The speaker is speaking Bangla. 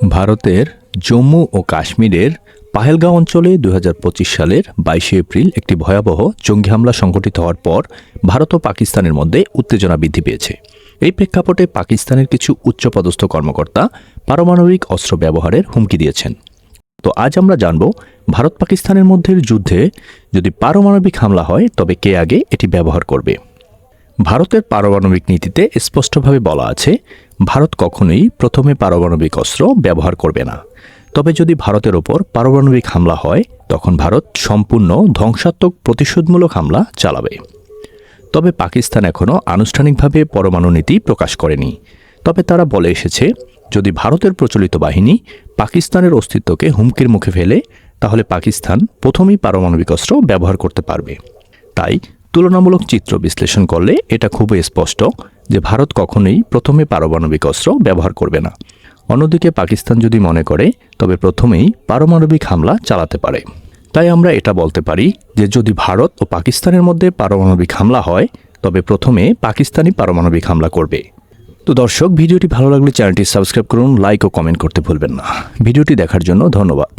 ভারতের জম্মু ও কাশ্মীরের পাহেলগাঁও অঞ্চলে দু হাজার পঁচিশ সালের বাইশে এপ্রিল একটি ভয়াবহ জঙ্গি হামলা সংঘটিত হওয়ার পর ভারত ও পাকিস্তানের মধ্যে উত্তেজনা বৃদ্ধি পেয়েছে। এই প্রেক্ষাপটে পাকিস্তানের কিছু উচ্চপদস্থ কর্মকর্তা পারমাণবিক অস্ত্র ব্যবহারের হুমকি দিয়েছেন। তো আজ আমরা জানব, ভারত পাকিস্তানের মধ্যে যুদ্ধে যদি পারমাণবিক হামলা হয়, তবে কে আগে এটি ব্যবহার করবে? ভারতের পারমাণবিক নীতিতে স্পষ্টভাবে বলা আছে ভারত কখনোই প্রথমে পারমাণবিক অস্ত্র ব্যবহার করবে না। তবে যদি ভারতের ওপর পারমাণবিক হামলা হয়, তখন ভারত সম্পূর্ণ ধ্বংসাত্মক প্রতিশোধমূলক হামলা চালাবে। তবে পাকিস্তান এখনও আনুষ্ঠানিকভাবে পরমাণু নীতি প্রকাশ করেনি। তবে তারা বলে এসেছে, যদি ভারতের প্রচলিত বাহিনী পাকিস্তানের অস্তিত্বকে হুমকির মুখে ফেলে, তাহলে পাকিস্তান প্রথমেই পারমাণবিক অস্ত্র ব্যবহার করতে পারবে। তাই তুলনামূলক চিত্র বিশ্লেষণ করলে এটা খুবই স্পষ্ট যে ভারত কখনোই প্রথমে পারমাণবিক অস্ত্র ব্যবহার করবে না। অন্যদিকে পাকিস্তান যদি মনে করে, তবে প্রথমেই পারমাণবিক হামলা চালাতে পারে। তাই আমরা এটা বলতে পারি যে যদি ভারত ও পাকিস্তানের মধ্যে পারমাণবিক হামলা হয়, তবে প্রথমে পাকিস্তানি পারমাণবিক হামলা করবে। তো দর্শক, ভিডিওটি ভালো লাগলে চ্যানেলটি সাবস্ক্রাইব করুন, লাইক ও কমেন্ট করতে ভুলবেন না। ভিডিওটি দেখার জন্য ধন্যবাদ।